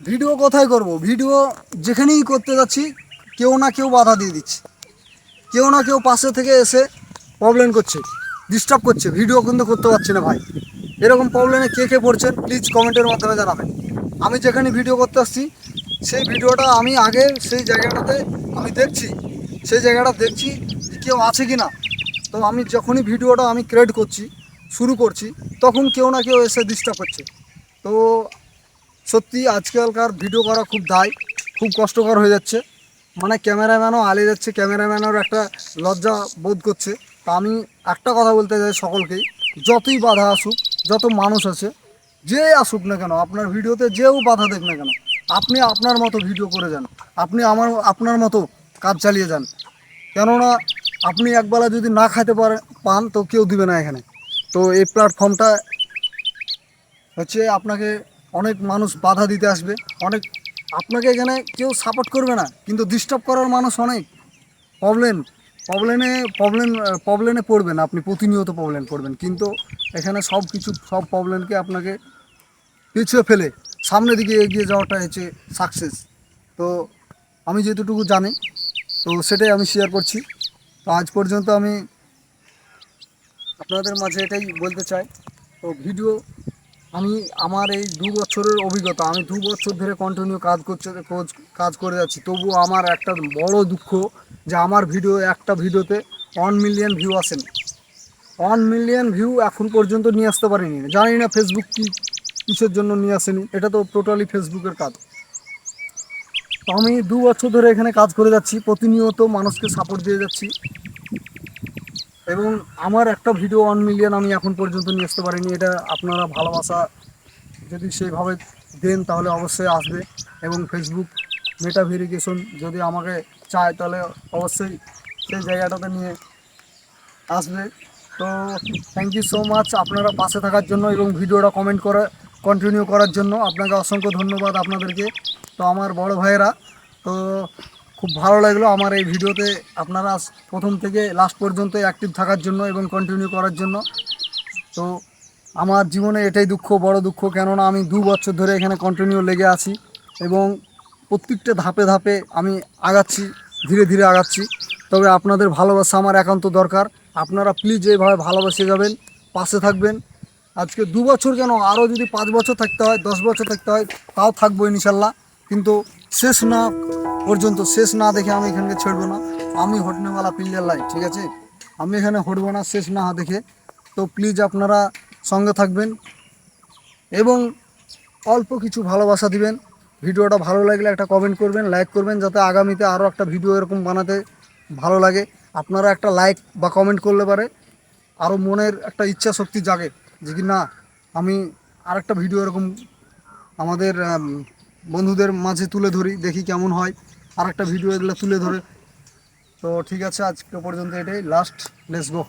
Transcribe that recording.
Video কোথায় করব? Video যেখানেই করতে যাচ্ছি, কেউ না কেউ বাধা দিয়ে দিচ্ছে। কেউ না কেউ পাশে থেকে এসে প্রবলেম করছে ডিস্টার্ব করছে। ভিডিও কিন্তু করতে পারছি না ভাই। এরকম প্রবলেমে কে কে পড়ছেন প্লিজ কমেন্টের মাধ্যমে জানাবেন। আমি যেখানে ভিডিও করতে আসছি, সেই ভিডিওটা আমি আগে সেই জায়গাটাতে আমি দেখছি। সেই জায়গাটা দেখছি কেউ আছে কি না তো আমি যখনই ভিডিওটা আমি ক্রিয়েট করছি, শুরু করছি, তখন কেউ না কেউ এসে ডিস্টার্ব করছে। তো সত্যি আজকালকার ভিডিও করা খুব দায়, খুব কষ্টকর হয়ে যাচ্ছে। মানে ক্যামেরাম্যানও আলিয়ে যাচ্ছে ক্যামেরাম্যানেরও একটা লজ্জা বোধ করছে। তা আমি একটা কথা বলতে চাই সকলকেই, যতই বাধা আসুক, যত মানুষ আছে, যে আসুক না কেন, আপনার ভিডিওতে যেও বাধা দেখ না কেন, আপনি আপনার মতো ভিডিও করে যান, আপনি আমার, আপনার মতো কাজ চালিয়ে যান। কেননা আপনি একবেলা যদি না খাইতে পারেন পান, তো কেউ দিবে না এখানে। তো এই প্ল্যাটফর্মটা হচ্ছে আপনাকে অনেক মানুষ বাধা দিতে আসবে। অনেক, আপনাকে এখানে কেউ সাপোর্ট করবে না, কিন্তু ডিস্টার্ব করার মানুষ অনেক। প্রবলেম প্রবলেমে প্রবলেম প্রবলেমে পড়বেন আপনি, প্রতিনিয়ত প্রবলেম পড়বেন। কিন্তু এখানে সব কিছু, সব প্রবলেমকে আপনাকে পিছিয়ে ফেলে, সামনের দিকে এগিয়ে যাওয়াটা হচ্ছে সাকসেস তো আমি যেটুকু জানি, তো সেটাই আমি শেয়ার করছি। তো আজ পর্যন্ত আমি আপনাদের মাঝে এটাই বলতে চাই। তো ভিডিও আমি আমার এই দু বছরের অভিজ্ঞতা, আমি দু বছর ধরে কন্টিনিউ কাজ করছে কাজ করে যাচ্ছি। তবু আমার একটা বড় দুঃখ যে আমার ভিডিও একটা ভিডিওতে ওয়ান মিলিয়ন ভিউ আসেনি। ওয়ান মিলিয়ন ভিউ এখন পর্যন্ত নিয়ে আসতে পারিনি। জানি না ফেসবুক কি, কিসের জন্য নিয়ে আসেনি। এটা তো টোটালি ফেসবুকের কাজ। তো আমি দু বছর ধরে এখানে কাজ করে যাচ্ছি, প্রতিনিয়ত মানুষকে সাপোর্ট দিয়ে যাচ্ছি। এবং আমার একটা ভিডিও ওয়ান মিলিয়ন আমি এখন পর্যন্ত নিয়ে আসতে পারিনি, এটা আপনারা ভালোবাসা যদি সেইভাবে দেন তাহলে অবশ্যই আসবে। এবং ফেসবুক মেটা ভেরিফিকেশন যদি আমাকে চায় তাহলে অবশ্যই সেই জায়গাটাতে নিয়ে আসবে। তো থ্যাংক ইউ সো মাচ আপনারা পাশে থাকার জন্য এবং ভিডিওটা কমেন্ট করে কন্টিনিউ করার জন্য। আপনাকে অসংখ্য ধন্যবাদ আপনাদেরকে। তো আমার বড় ভাইয়েরা, তো খুব ভালো লাগল আমার এই ভিডিওতে আপনারা প্রথম থেকে লাস্ট পর্যন্ত অ্যাক্টিভ থাকার জন্য এবং কন্টিনিউ করার জন্য। তো আমার জীবনে এটাই দুঃখ, বড় দুঃখ, কেননা আমি দু বছর ধরে এখানে কন্টিনিউ লেগে আছি এবং প্রত্যেকটা ধাপে ধাপে আমি আগাচ্ছি, ধীরে ধীরে আগাচ্ছি। তবে আপনাদের ভালোবাসা আমার একান্ত দরকার। আপনারা প্লিজ এইভাবে ভালোবাসে যাবেন, পাশে থাকবেন। আজকে দু বছর কেন আরও যদি পাঁচ বছর থাকতে হয়, দশ বছর থাকতে হয়, তাও থাকব ইনশাল্লাহ। কিন্তু শেষ না পর্যন্ত শেষ না দেখে আমি এখানকে ছেড়বো না। আমি হটনেওয়ালা পিল্লার লাই ঠিক আছে? আমি এখানে হটবো না শেষ না দেখে। তো প্লিজ আপনারা সঙ্গে থাকবেন এবং অল্প কিছু ভালোবাসা দিবেন। ভিডিওটা ভালো লাগলে একটা কমেন্ট করবেন লাইক করবেন যাতে আগামীতে আরও একটা ভিডিও এরকম বানাতে ভালো লাগে। আপনারা একটা লাইক বা কমেন্ট করলে পারে আরও মনের একটা ইচ্ছা শক্তি জাগে যে কি না আমি আরেকটা ভিডিও এরকম আমাদের আম, বন্ধুদের মাঝে তুলে ধরি, দেখি কেমন হয়। আর একটা ভিডিও এগুলো তুলে ধরে। তো ঠিক আছে, আজকে পর্যন্ত এটাই। Last let's go